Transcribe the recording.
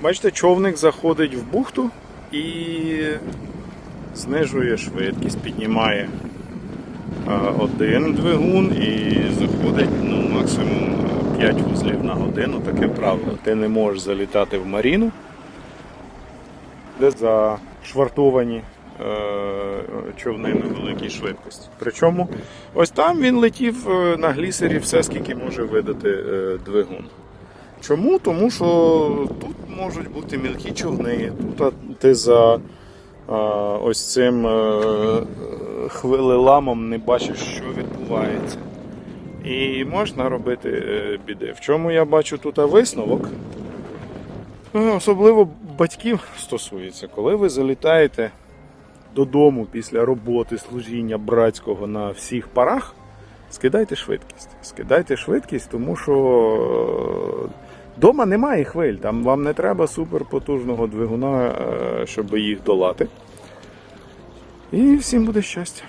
Бачите, човник заходить в бухту і знижує швидкість, піднімає е, один двигун і заходить ну, максимум 5 вузлів на годину. Таке правило. Ти не можеш залітати в маріну, де зашвартовані е, човни на великій швидкості. Причому ось там він летів е, на глісері все, скільки може видати е, двигун. Чому? Тому що тут можуть бути мілкі човни, тут ти за ось цим е, хвилеламом не бачиш, що відбувається. І можна робити е, біди. В чому я бачу тут висновок? Е, Особливо батьків стосується, коли ви залітаєте додому після роботи, служіння братського на всіх парах, скидайте швидкість. Скидайте швидкість, тому що вдома немає хвиль. Там вам не треба суперпотужного двигуна, е, щоб їх долати. І всім буде щастя.